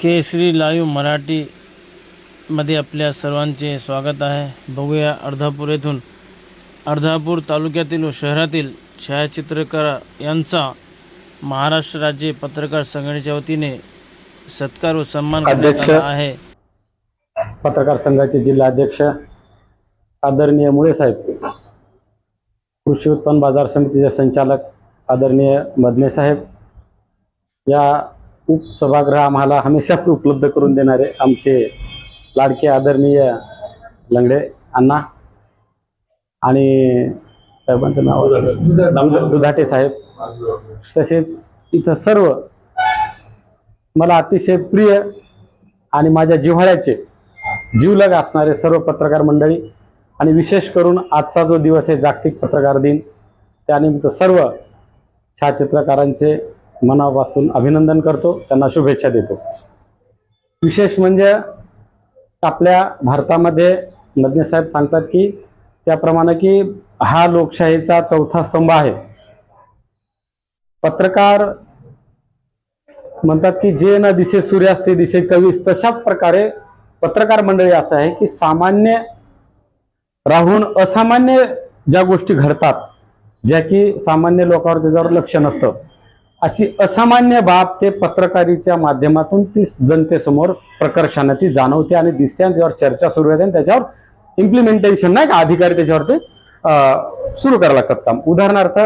केसरी live मराठीमध्ये आपल्या सर्वांचे स्वागत आहे. बघूया अर्धापूर येथून. अर्धापूर तालुक्यातील व शहरातील छायाचित्रकार यांचा महाराष्ट्र राज्य पत्रकार संघटनेच्या वतीने सत्कार व सन्मान करण्यात अध्यक्ष. आला आहे. पत्रकार संघाचे जिल्हाध्यक्ष आदरणीय मुळे साहेब कृषी उत्पन्न बाजार समितीचे संचालक आदरणीय मदने साहेब या उपसभागृह आम्हाला हमेशाच उपलब्ध करून देणारे आमचे लाडके आदरणीय लंगडे अण्णा आणि साहेबांचं नाव दुध- दुधाटे साहेब. तसेच इथं सर्व मला अतिशय प्रिय आणि माझ्या जिव्हाळ्याचे जीवलग असणारे सर्व पत्रकार मंडळी आणि विशेष करून आजचा जो दिवस आहे जागतिक पत्रकार दिन त्यानिमित्त सर्व छायाचित्रकारांचे मनापासून अभिनंदन करतो त्यांना शुभेच्छा देतो. विशेष म्हणजे आपल्या भारतामध्ये नज्ञसाहेब साहेब सांगतात की त्याप्रमाणे की हा लोकशाहीचा चौथा स्तंभ आहे. पत्रकार म्हणतात की जे न दिसे सूर्यास्त ते दिसे कवीस तशा प्रकारे पत्रकार मंडळी असं आहे की सामान्य राहून असामान्य ज्या गोष्टी घडतात ज्या की सामान्य लोकांवर त्याच्यावर लक्ष नसतं. अशी असामान्य बाब ते पत्रकारीच्या माध्यमातून ती जनतेसमोर प्रकर्षाने ती जाणवते आणि दिसते आणि त्याच्यावर चर्चा सुरू होते आणि त्याच्यावर इम्प्लिमेंटेशन नाही का अधिकारी त्याच्यावर ते सुरू करायला लागतात काम. उदाहरणार्थ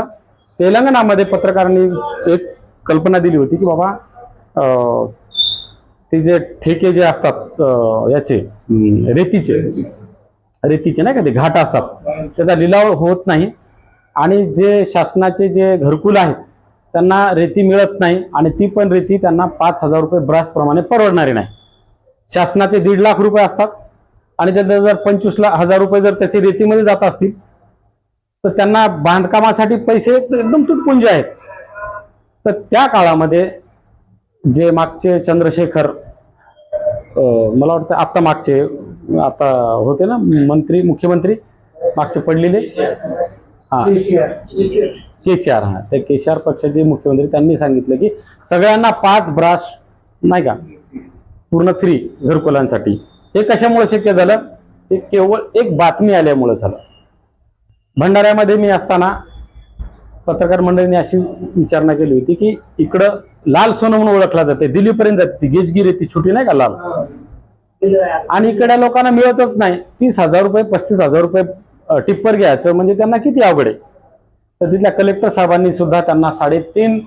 तेलंगणामध्ये पत्रकारांनी एक कल्पना दिली होती की बाबा ते जे ठेके जे असतात याचे रेतीचे रेतीचे नाही का ते घाट असतात त्याचा लिलाव होत नाही. आणि जे शासनाचे जे घरकुल आहेत त्यांना रेती मिळत नाही आणि ती पण रेती त्यांना पाच हजार रुपये ब्रासप्रमाणे परवडणारी नाही. शासनाचे दीड लाख रुपये असतात आणि त्याचे जर पंचवीस लाख हजार रुपये जर त्याचे रेतीमध्ये जात असतील तर त्यांना बांधकामासाठी पैसे एकदम तुटपुंजे आहेत. तर त्या काळामध्ये जे मागचे चंद्रशेखर मला वाटतं आत्ता मागचे आता होते ना मंत्री मुख्यमंत्री मागचे पडलेले? हा. के सी आर हा. त्या के सी आर पक्षाचे मुख्यमंत्री त्यांनी सांगितलं की सगळ्यांना पाच ब्राश नाही का पूर्ण थ्री घरकुलांसाठी. हे कशामुळे शक्य झालं? हे केवळ एक बातमी आल्यामुळे झालं. भंडाऱ्यामध्ये मी असताना पत्रकार मंडळीने अशी विचारणा केली होती की इकडं लाल सोनं म्हणून ओळखला जाते दिल्लीपर्यंत जाते ती. गेजगिरी ती छोटी नाही का लाल? आणि इकडे लोकांना मिळतच नाही. तीस हजार रुपये पस्तीस हजार रुपये टिप्पर घ्यायचं म्हणजे त्यांना किती अवघड आहे? तर तिथल्या कलेक्टर साहेबांनी सुद्धा त्यांना साडेतीन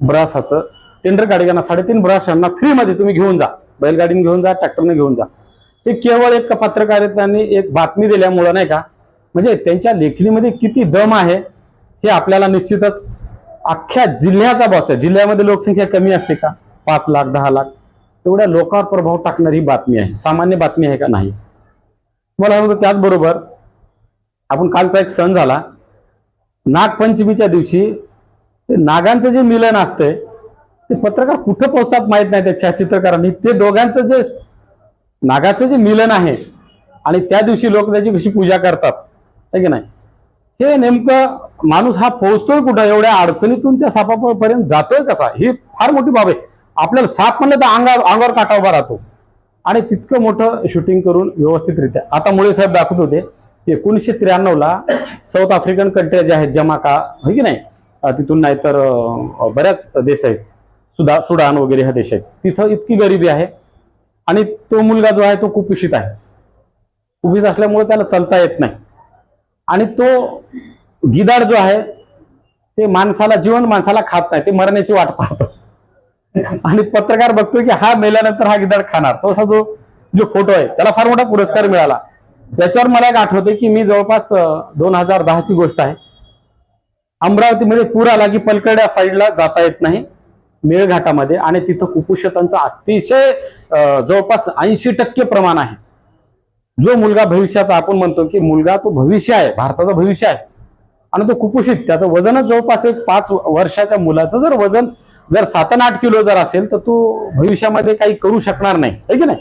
ब्रासाचं टेंडर गाडीगांना साडेतीन ब्रास यांना फ्रीमध्ये तुम्ही घेऊन जा. बैलगाडीने घेऊन जा ट्रॅक्टरने घेऊन जा. हे केवळ एक पत्रकारितांनी एक बातमी दिल्यामुळं नाही का म्हणजे त्यांच्या लेखणीमध्ये किती दम आहे हे आपल्याला निश्चितच अख्ख्या जिल्ह्याचा बसतं जिल्ह्यामध्ये लोकसंख्या कमी असते का? पाच लाख दहा लाख. एवढ्या लोकांवर प्रभाव टाकणारी बातमी आहे. सामान्य बातमी आहे का नाही? मला सांगतो त्याचबरोबर आपण कालचा एक सण झाला. नागपंचमीच्या दिवशी ते नागांचं जे मिलन असतंय ते पत्रकार कुठं पोहोचतात माहीत नाही त्या छायाचित्रकारांनी ते दोघांचं जे नागाचं जे मिलन आहे आणि त्या दिवशी लोक त्याची कशी पूजा करतात आहे की नाही? हे नेमकं माणूस हा पोहोचतोय कुठं? एवढ्या अडचणीतून त्या सापापर्यंत जातोय कसा? ही फार मोठी बाब आहे. आपल्याला साप म्हणलं तर अंगावर अंगावर काटा उभा राहतो. आणि तितकं मोठं शूटिंग करून व्यवस्थितरित्या. आता मुळे साहेब दाखवत होते एकोणीसशे त्र्याण्णवला साऊथ आफ्रिकन कंट्र्या ज्या आहेत जमाका हो की नाही? तिथून नाहीतर तर बऱ्याच देश आहेत. सुदा सुडान वगैरे हा देश आहेत. तिथं इतकी गरिबी आहे आणि तो मुलगा जो आहे तो कुपोषित आहे. कुपित असल्यामुळे त्याला चालता येत नाही. आणि तो गिदाड जो आहे ते माणसाला जीवन माणसाला खात नाही. ते मरण्याची वाट पाहतो. आणि पत्रकार बघतोय की हा मेल्यानंतर हा गिदाड खाणार. तो असा जो जो फोटो आहे त्याला फार मोठा पुरस्कार मिळाला. त्याच्यावर मला एक आठवते की मी जवळपास दोन हजार दहाची गोष्ट आहे. अमरावतीमध्ये पूर आला की पलकड्या साईडला जाता येत नाही मेळघाटामध्ये. आणि तिथं कुपोषितांचं अतिशय जवळपास ऐंशी टक्के प्रमाण आहे. जो मुलगा भविष्याचा आपण म्हणतो की मुलगा तो भविष्य आहे भारताचं भविष्य आहे. आणि तो कुपोषित त्याचं वजनच जवळपास एक पाच वर्षाच्या मुलाचं जर वजन जर सात आठ किलो जर असेल तर तो भविष्यामध्ये काही करू शकणार नाही. है की नाही?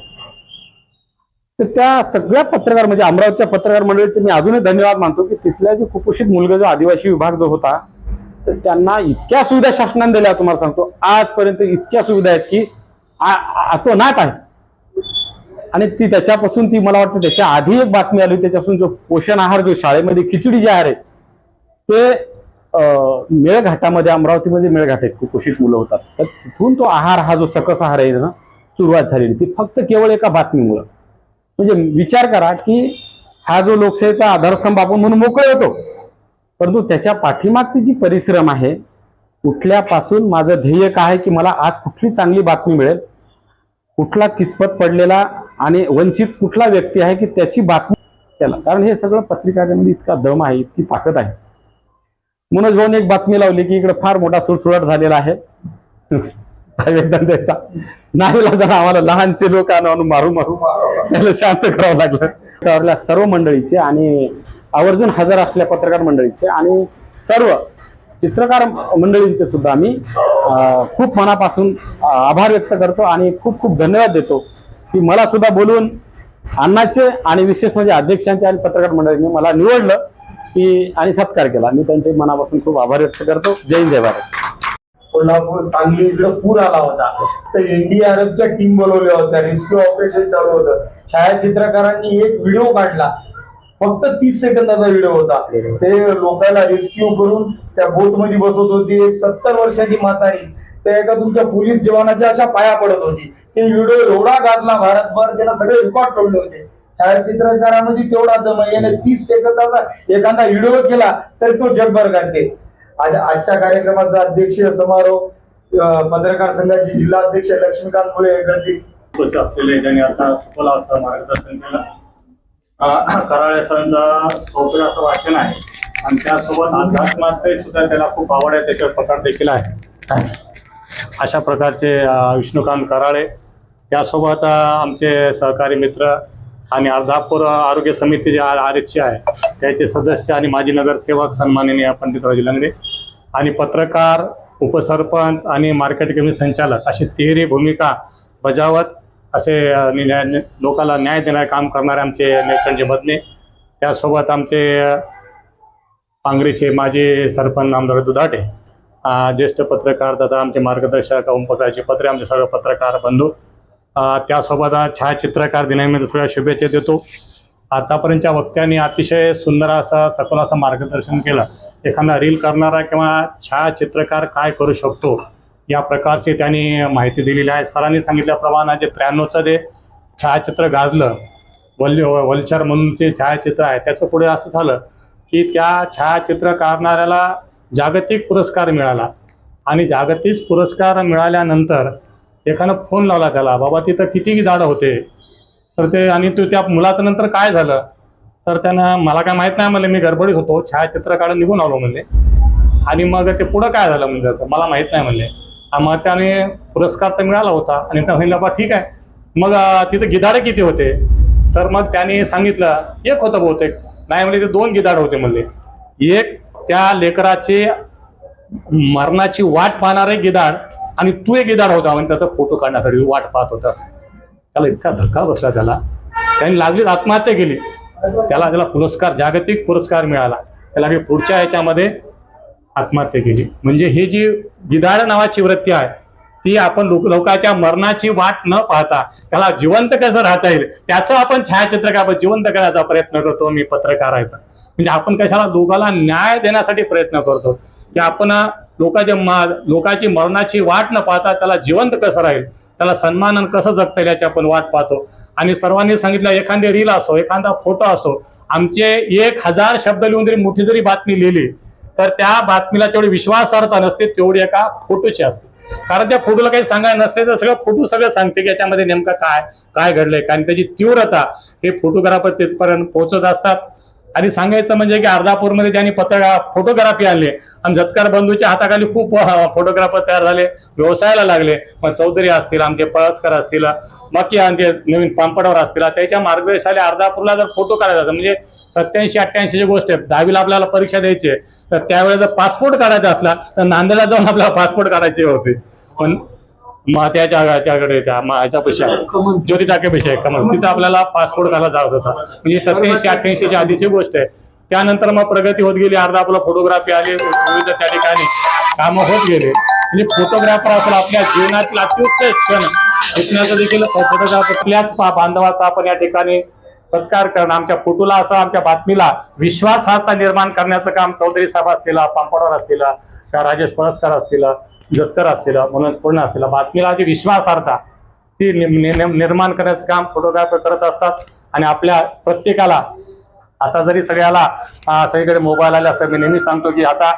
तर त्या सगळ्या पत्रकार म्हणजे अमरावतीच्या पत्रकार मंडळीचे मी अजूनही धन्यवाद मानतो की तिथल्या जे कुपोषित मुलगा जो आदिवासी विभाग जो होता तर त्यांना इतक्या सुविधा शासनाने दिल्या तुम्हाला सांगतो. आजपर्यंत इतक्या सुविधा आहेत की आ- आ- तो नात आहे. आणि ती त्याच्यापासून ती मला वाटतं त्याच्या आधी एक बातमी आली त्याच्यापासून जो पोषण आहार जो शाळेमध्ये खिचडी जे आहार आहे ते मेळघाटामध्ये अमरावतीमध्ये मेळघाट आहेत कुपोषित मुलं होतात. तर तिथून तो आहार हा जो सकस आहार आहे ना सुरुवात झालेली. ती फक्त केवळ एका बातमीमुळं. म्हणजे विचार करा की हा जो लोकशाहीचा आधारस्तंभ आपण म्हणून मोकळे होतो परंतु त्याच्या पाठीमागची जी परिश्रम आहे कुठल्यापासून माझं ध्येय काय आहे की मला आज कुठली चांगली बातमी मिळेल? कुठला किचपत पडलेला आणि वंचित कुठला व्यक्ती आहे की त्याची बातमी त्याला? कारण हे सगळं पत्रिकामध्ये इतका दम आहे इतकी ताकद आहे. मनोज भाऊने एक बातमी लावली की इकडे फार मोठा सुळसुळाट झालेला आहे. एकदम त्याचा नाही जरा आम्हाला लहानचे लोक आणून मारू मारू. त्याला शांत करावं लागलं. त्यावरल्या सर्व मंडळीचे आणि आवर्जून हजर असल्या पत्रकार मंडळीचे आणि सर्व चित्रकार मंडळींचे सुद्धा आम्ही खूप मनापासून आभार व्यक्त करतो आणि खूप खूप धन्यवाद देतो की मला सुद्धा बोलून अण्णाचे आणि विशेष म्हणजे अध्यक्षांचे आणि पत्रकार मंडळींनी मला निवडलं की आणि सत्कार केला. मी त्यांचे मनापासून खूप आभार व्यक्त करतो. जय जय भारत. कोल्हापूर सांगली इकडे पूर आला होता. तर एनडीआरएफच्या टीम बोलवल्या होत्या. रेस्क्यू ऑपरेशन चालू होतं. छायाचित्रकारांनी एक व्हिडिओ काढला. फक्त तीस सेकंदाचा व्हिडिओ होता. ते लोकांना रेस्क्यू करून त्या बोटमध्ये बसवत होती. एक सत्तर वर्षाची म्हातारी. त्या एका तुमच्या पोलीस जवानाच्या अशा पाया पडत होती. ते व्हिडिओ एवढा गाजला भारतभर. त्यांना सगळे रेकॉर्ड ठेवले होते. छायाचित्रकारामध्ये तेवढा दम याने तीस सेकंदाचा एखादा व्हिडिओ केला तर तो जगभर करते आज आजच्या कार्यक्रमाचा अध्यक्षीय समारोह पत्रकार संघाचे जिल्हा अध्यक्ष लक्ष्मीकांत मुळे हे असलेले ज्यांनी आता मार्गदर्शन केलं. कराळे सरांचा चौकड असं वाचन आहे. आणि त्यासोबत अध्यात्माचे सुद्धा त्याला खूप आवड आहे त्याच्यावर प्रकार देखील आहे. अशा प्रकारचे विष्णुकांत कराळे. यासोबत आमचे सहकारी मित्र आणि अर्धापूर आरोग्य समिती जे आर एच आहे त्याचे सदस्य आणि माजी नगरसेवक सन्माननीय पंडितराजी लंगडे आणि पत्रकार उपसरपंच आणि मार्केट कमिटी संचालक अशी तिहेरी भूमिका बजावत असे अ, न्याय- लोकाला न्याय देणारे काम करणारे आमचे नेत्रंजी बदने. त्यासोबत आमचे पांगरीचे माजी सरपंच नामदार दुधाटे ज्येष्ठ पत्रकार तथा आमचे मार्गदर्शक ओमप्रकाशचे पत्रे आमचे सर्व पत्रकार बंधू त्यासोबत छायाचित्रकार दिनानिमित्त सगळ्या शुभेच्छा देतो. आतापर्यंतच्या वक्त्यांनी अतिशय सुंदर असं सखोल असं मार्गदर्शन केलं. एखादा रील करणारा किंवा छायाचित्रकार काय करू शकतो या प्रकारची त्यांनी माहिती दिलेली आहे. सरांनी सांगितल्याप्रमाणे जे त्र्याण्णवचं जे छायाचित्र गाजलं वल वलचार म्हणून ते छायाचित्र आहे त्याचं पुढे असं झालं की त्या छायाचित्र काढणाऱ्याला जागतिक पुरस्कार मिळाला. आणि जागतिक पुरस्कार मिळाल्यानंतर एकानं फोन लावला त्याला बाबा तिथं किती झाडं होते. तर ते आणि तो त्या मुलाचं नंतर काय झालं? तर त्यानं मला काय माहीत नाही म्हणले मी गडबडीत होतो छायाचित्र काढून निघून आलो म्हणले. आणि मग ते पुढं काय झालं म्हणजे असं मला माहीत नाही म्हणले. मग त्याने पुरस्कार तर मिळाला होता. आणि त्या म्हणलं बा ठीक आहे. मग तिथं गिधाडे किती होते? तर मग त्याने सांगितलं एक होतं बहुतेक. नाही म्हणले ते दोन गिधाड होते म्हणले. एक त्या लेकराचे मरणाची वाट पाहणारे गिधाड आणि तू एक गिधाड होता म्हणजे त्याचा फोटो काढण्यासाठी वाट पाहत होतास त्याला इतका धक्का बसला त्याला. त्यांनी लागलीच आत्महत्या केली. त्याला त्याला पुरस्कार जागतिक पुरस्कार मिळाला. त्याला मी पुढच्या ह्याच्यामध्ये आत्महत्या केली. म्हणजे हे जी गिदाड नावाची वृत्ती आहे ती आपण लोक लोकांच्या मरणाची वाट न पाहता त्याला जिवंत कसं राहता येईल त्याचं आपण छायाचित्र आपण जिवंत करण्याचा प्रयत्न करतो मी पत्रकार आहे म्हणजे आपण कशाला दोघाला न्याय देण्यासाठी प्रयत्न करतो. की आपण लोकांच्या मा लोकांची मरणाची वाट न पाहता त्याला जिवंत कसं राहील? त्याला सन्मानन कसं जगता येईल याची आपण वाट पाहतो. आणि सर्वांनी सांगितलं एखादी रील असो एखादा फोटो असो आमचे एक हजार शब्द लिहून जरी मोठी जरी बातमी लिहिली तर त्या बातमीला तेवढी विश्वासार्हता नसते तेवढी एका फोटोची असते. कारण त्या फोटोला काही सांगायला नसते तर सगळं फोटो सगळं सांगते की याच्यामध्ये नेमकं काय काय घडलंय. कारण त्याची तीव्रता हे फोटोग्राफर तिथपर्यंत पोहोचत असतात. आणि सांगायचं म्हणजे की अर्धापूरमध्ये त्यांनी पत्रकार फोटोग्राफी आणले आणि झत्कार बंधूच्या हाताखाली खूप फोटोग्राफर तयार झाले व्यवसायाला लागले. मग चौधरी असतील आमचे पळसकर असतील बाकी आमचे नवीन पांपडावर असतील त्याच्या मार्गदर्शनाला अर्धापूरला जर फोटो काढायचा असेल, म्हणजे सत्याऐंशी अठ्ठ्याऐंशी गोष्ट आहे. दहावीला आपल्याला परीक्षा द्यायची आहे. तर त्यावेळेला जर पासपोर्ट काढायचा असला तर नांदेडला जाऊन आपल्याला पासपोर्ट काढायचे होते. पण त्याच्याकडे त्या मा- ह्याच्यापाशी आहे. ज्योती टाकेपाशी आहे कमल तिथं आपल्याला पासपोर्ट काढायला जात होता. म्हणजे सत्याऐंशी अठ्ठ्याऐंशीच्या आधीची गोष्ट आहे. त्यानंतर मग प्रगती होत गेली अर्धा आपला फोटोग्राफी आली विविध त्या ठिकाणी कामं होत गेले. म्हणजे फोटोग्राफर असेल आपल्या जीवनातील अत्युच्च क्षण शिकण्याचं देखील फोटोग्राफर आपल्याच बा- बांधवाचा आपण या ठिकाणी सत्कार करणं आमच्या फोटोला असं आमच्या बातमीला विश्वासार्हता निर्माण करण्याचं काम चौधरी साहेब असतील पांपडवर असतील का राजेश पळसकर असतील जत्तर असतील म्हणून पूर्ण असतील. बातमीला जी विश्वासार्हता ती निर्माण करण्याचं काम फोटोग्राफर करत असतात. आणि आपल्या प्रत्येकाला आता जरी सगळ्याला सगळीकडे मोबाईल आले असतात मी नेहमी सांगतो की आता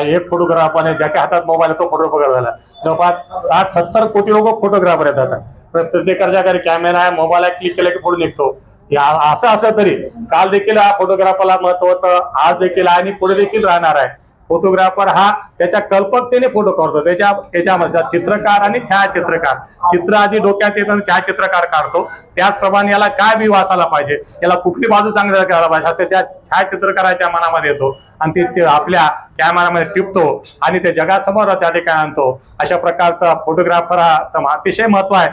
एक फोटोग्राफर आहे ज्याच्या हातात मोबाईल आहे तो फोटोग्राफर झाला जवळपास साठ सत्तर कोटी लोक फोटोग्राफर येतात प्रत्येकाच्या घरी कॅमेरा आहे मोबाईल आहे क्लिक केला की फोटो निघतो. असं असलं तरी काल देखील हा फोटोग्राफरला महत्त्व होतं आज देखील आहे आणि पुढे देखील राहणार आहे. फोटोग्राफर हा त्याच्या कल्पकतेने फोटो काढतो. त्याच्या त्याच्यामध्ये चित्रकार आणि छायाचित्रकार. चित्र आधी डोक्यात येतं आणि छायाचित्रकार काढतो. त्याचप्रमाणे याला काय विवास आला पाहिजे? याला कुठली बाजू चांगली करायला पाहिजे? असं त्या छायाचित्रकाराच्या मनामध्ये येतो. आणि ते- ते आपल्या कॅमेरामध्ये टिपतो आणि ते जगासमोर त्या ठिकाणी आणतो. अशा प्रकारचा फोटोग्राफर हा अतिशय महत्त्व आहे.